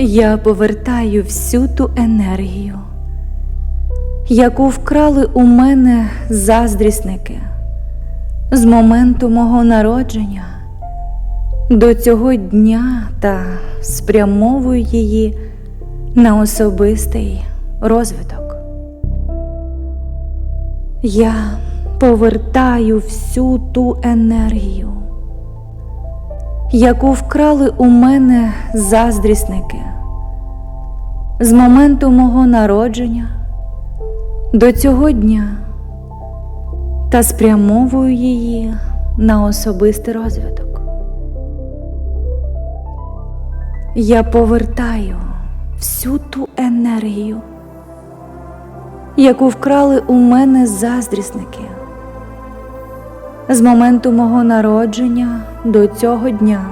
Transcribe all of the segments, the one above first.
Я повертаю всю ту енергію, яку вкрали у мене заздрісники з моменту мого народження до цього дня та спрямовую її на особистий розвиток. Я повертаю всю ту енергію, яку вкрали у мене заздрісники з моменту мого народження до цього дня та спрямовую її на особистий розвиток. Я повертаю всю ту енергію, яку вкрали у мене заздрісники з моменту мого народження до цього дня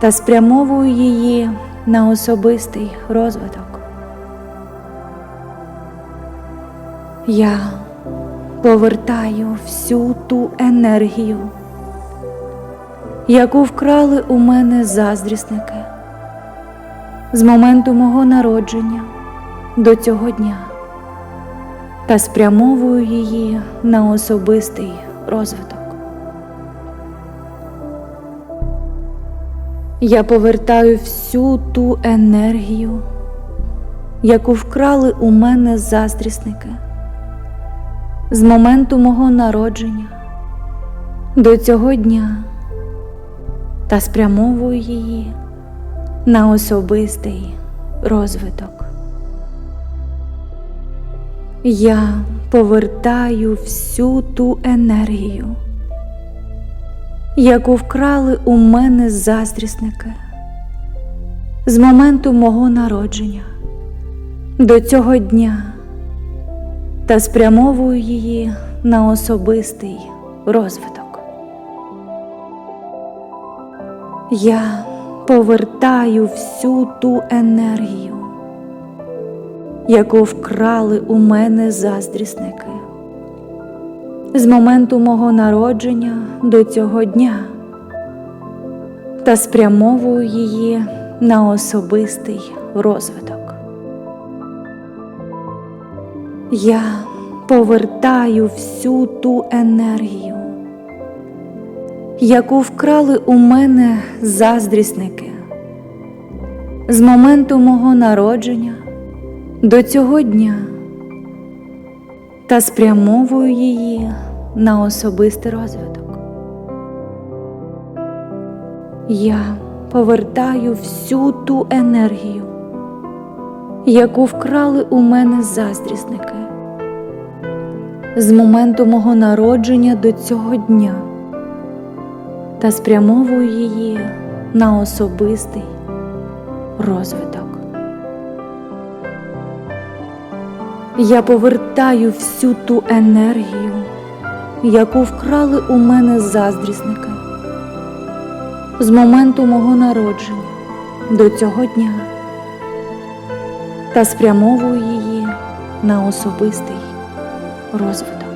та спрямовую її на особистий розвиток. Я повертаю всю ту енергію, яку вкрали у мене заздрісники з моменту мого народження до цього дня та спрямовую її на особистий розвиток. Я повертаю всю ту енергію, яку вкрали у мене заздрісники з моменту мого народження до цього дня та спрямовую її на особистий розвиток. Я повертаю всю ту енергію, яку вкрали у мене заздрісники з моменту мого народження до цього дня та спрямовую її на особистий розвиток. Я повертаю всю ту енергію, яку вкрали у мене заздрісники з моменту мого народження до цього дня та спрямовую її на особистий розвиток. Я повертаю всю ту енергію, яку вкрали у мене заздрісники з моменту мого народження до цього дня та спрямовую її на особистий розвиток. Я повертаю всю ту енергію, яку вкрали у мене заздрісники з моменту мого народження до цього дня та спрямовую її на особистий розвиток. Я повертаю всю ту енергію, яку вкрали у мене заздрісники з моменту мого народження до цього дня та спрямовую її на особистий розвиток.